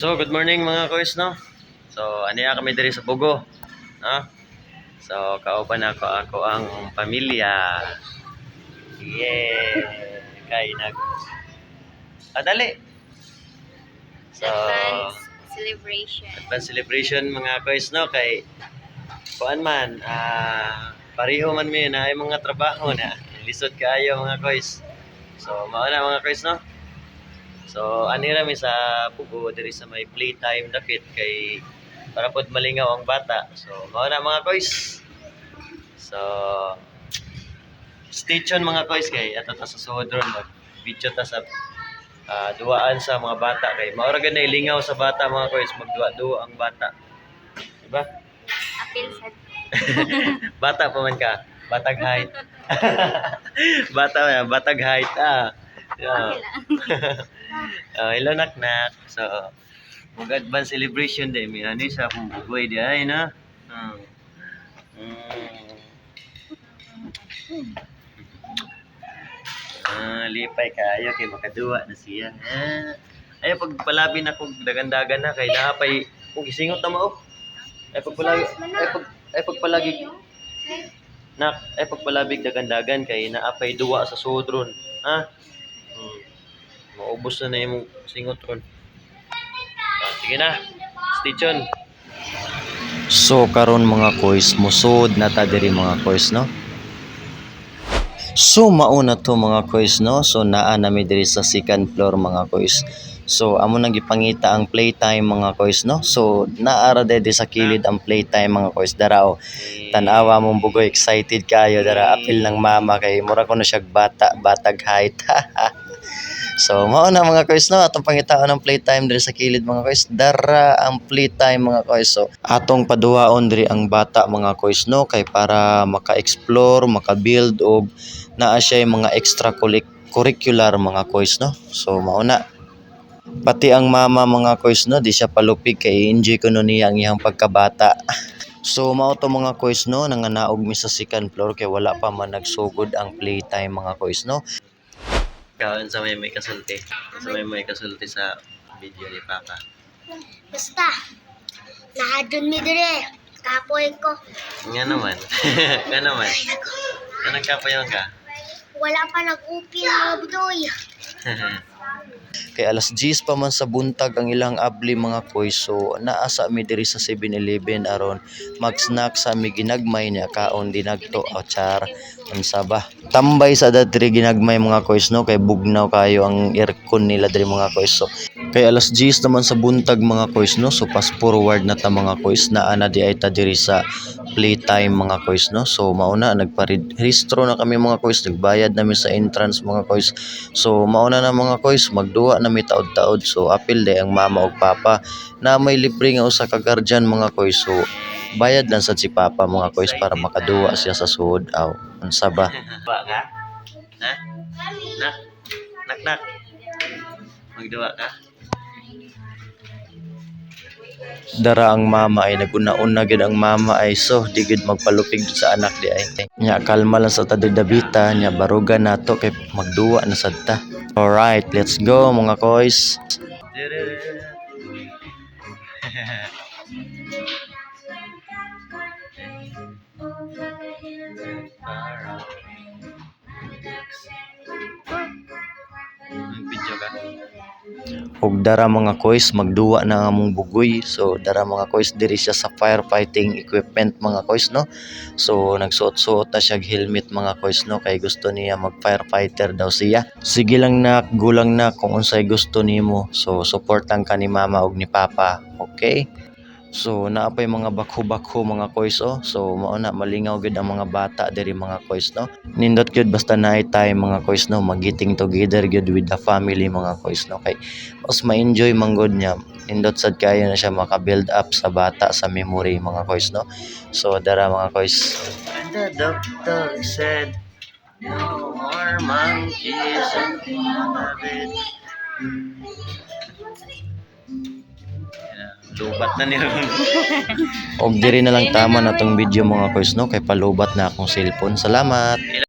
So, good morning mga kois, no? So, aniya kami diri sa Bugo, no? So, kauban ako ako ang pamilya. Yeah! Kay nag... Ah, dali! So, Advance celebration. advance celebration mga kois, no? Kay, kuan man, ah, pareho man mi na ay mga trabaho na. Lisod kaayo mga kois. So, mauna mga kois, no? So, ani rami sa Bugo diri sa may playtime dakit kay para pod malingaw ang bata. So, mao na mga kois. So, stay tuned mga kois kay ato ta sa suhod ron mag video ta sa ah, duaan sa mga bata kay mao ra ganay lingaw sa bata mga kois magduwa-duwa ang bata. Diba? Apil sa Bata pa man ka. Batag height. bata batag height ah. Yeah. uh, hello nak nak. So, mag advance celebration din. May ano sa akong bugoy di ay na. Hmm. Mm. Ah, lipay kayo kay makaduwa na siya. Ah. Ay pagpalabi na kog dagan-dagan na kay napay kung gisingot na mo. Ay pagpalagi ay pag ay pagpalagi nak ay pagpalabig dagan-dagan kay naapay duwa sa sudron. Ha? Hmm. Maubos na na yung singot ron. Ah, sige na. Stay tuned. So karon mga kois musod na ta diri mga kois no. So mauna to mga kois no. So naa nami diri sa second floor mga kois. So amo nang gipangita ang playtime mga kois no. So naara dedi sa kilid ang playtime mga kois darao. Tanawa mong bugoy excited kayo dara apil ng mama kay mura ko na siya bata batag height. so mao na mga kois no? Atong pangitaon ng playtime diri sa kilid mga kois dara ang playtime mga kois so atong paduwaon diri ang bata mga kois no? Kay para maka-explore maka-build og naa siya mga extra curricular mga kois no? So mao na. Pati ang mama mga kois no? Di siya palupig kay enjoy ko no niya ang iyang pagkabata. So mao to mga kois no? Nanganaog mi sa second floor kay wala pa man nagsugod ang playtime mga kois no. Kaon sa may may kasulti. Sa may may kasulti sa video ni Papa. Basta, nahadun mi dire. Kapoy ko. Nga naman. Nga naman. Anong kapayon ka? Wala pa nag-upin mga budoy. kay alas 10 pa man sa buntag ang ilang abli mga koy so naasa mi diri sa 7-Eleven aron mag-snack sa mi ginagmay niya kaon dinagto o char. Unsa ba tambay sa diri ginagmay mga koys no? Kay bugnaw kayo ang aircon nila diri mga koys so kay alas 10 naman sa buntag mga koys no? So fast forward na ta mga naa na di ay ta diri sa playtime mga koys no? So mauna nagparehistro na kami mga koys. Nagbayad namin sa entrance mga koys. So mauna na mga koys. Magduwa na mi taod-taod. So apil de ang mama ug papa. Na may libre nga usa ka guardian mga koys. So bayad lang sad si papa mga koys para makaduwa siya sa suod. Aw unsa ba? Ha? Nak? Nak nak. Magduwa ka? Dara ang mama ay naguna-una gid ang mama ay so di gid magpalupig sa anak di ay. Nya kalma lang sa tadidabita nya barugan nato kay magduwa na sad ta. Alright let's go mga koys ug dara mga koys magduwa na nga mong bugoy. So dara mga koys diri siya sa firefighting equipment mga koys no? So nagsuot-suot na siya helmet mga koys no? Kay gusto niya mag firefighter daw siya. Sige lang na gulang na kung unsay gusto nimo. So support lang ka ni mama ug ni papa okay So naapay mga bakho-bakho mga koys oh. So mao na malingaw gid ang mga bata diri mga koys no. Nindot gyud basta naay time mga koys no magiting together gyud with the family mga koys no kay mas ma-enjoy man gud niya. Nindot sad kayo na siya maka-build up sa bata sa memory mga koys no. So dara mga koys. And the doctor said, no more monkeys in the. Lubat na ni Ron. Og diri na lang tama na tong video mga koys no kay palubat na akong cellphone. Salamat.